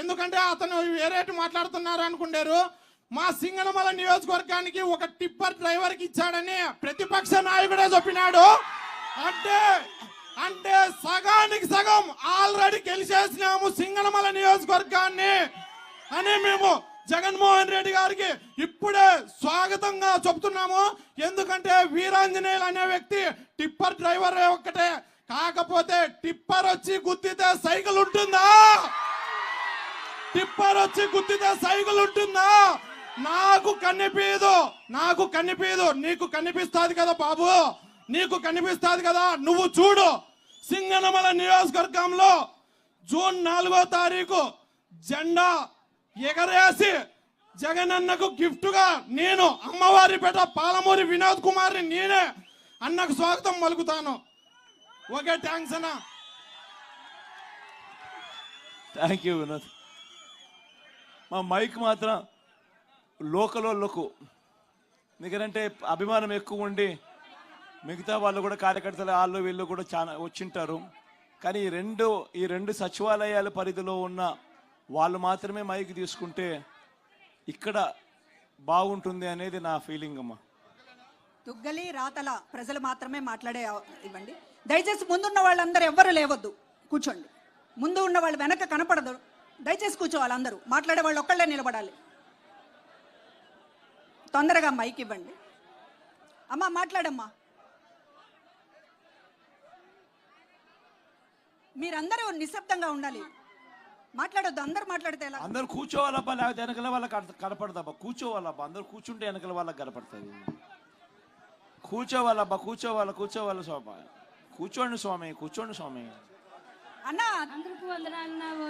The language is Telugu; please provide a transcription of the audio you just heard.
ఎందుకంటే అతను వేరేటి మాట్లాడుతున్నారు అనుకుంటారు. మా సింగనమల నియోజకవర్గానికి ఒక టిప్పర్ డ్రైవర్కి ఇచ్చాడని ప్రతిపక్ష నాయకుడే చెప్పినాడు. అంటే అంటే సగానికి సగం ఆల్రెడీ గెలిచేసినాము సింగనమల నియోజకవర్గాన్ని అని మేము జగన్మోహన్ రెడ్డి గారికి ఇప్పుడే స్వాగతంగా చెప్తున్నాము. ఎందుకంటే వీరాంజనేయులు అనే వ్యక్తి టిప్పర్ డ్రైవర్ ఒక్కటే. కాకపోతే టిప్పర్ వచ్చి గుద్దితే సైకిల్ ఉంటుందా? టిప్పర్ వచ్చి గుద్దితే సైకిల్ ఉంటుందా నాకు కనిపించదు నాకు కనిపించదు నీకు కనిపిస్తాది కదా బాబు నీకు కనిపిస్తాది కదా నువ్వు చూడు. సింగనమల నియోజకవర్గంలో జూన్ నాలుగో తారీఖు జెండా ఎగరేసి జగనన్నకు గిఫ్ట్గా నేను అమ్మవారి పేట పాలమూరి వినోద్ కుమార్ని నేనే అన్నకు స్వాగతం పలుకుతాను. ఓకే థ్యాంక్స్ అన్నా. Thank you Vinod. మా మైక్ మాత్రం లోకలోళ్ళకు. ఎందుకంటే అభిమానం ఎక్కువ ఉండి మిగతా వాళ్ళు కూడా కార్యకర్తలు వాళ్ళు వీళ్ళు కూడా చాలా వచ్చింటారు. కానీ ఈ రెండు ఈ రెండు సచివాలయాల పరిధిలో ఉన్న వాళ్ళు మాత్రమే మైక్ తీసుకుంటే ఇక్కడ బాగుంటుంది అనేది నా ఫీలింగ్ అమ్మా. తుగ్గలి రాతల ప్రజలు మాత్రమే మాట్లాడే ఇవ్వండి. దయచేసి ముందున్న వాళ్ళందరూ ఎవ్వరు లేవద్దు. కూర్చోండి. ముందు ఉన్న వాళ్ళు వెనక కనపడదు. దయచేసి కూర్చోవాలి అందరూ మాట్లాడే వాళ్ళు ఒక్కళ్ళే నిలబడాలి. తొందరగా మైక్ ఇవ్వండి. అమ్మా మాట్లాడమ్మా. మీరందరూ నిశ్శబ్దంగా ఉండాలి. మాట్లాడొద్దు అందరూ మాట్లాడితే ఎలా? అందరు కూర్చోవాలబ్బా లేకపోతే వెనకల వాళ్ళకి కనపడదబ్బా. కూర్చోవాలబ్బా అందరు కూర్చుంటే వెనకల వాళ్ళకి కనపడుతుంది. కూర్చోవాలబ్బా కూర్చోవాలి కూర్చోవాలి స్వామి. కూర్చోండి స్వామి కూర్చోండి స్వామి. అన్నా. అందరికీ వందనాలు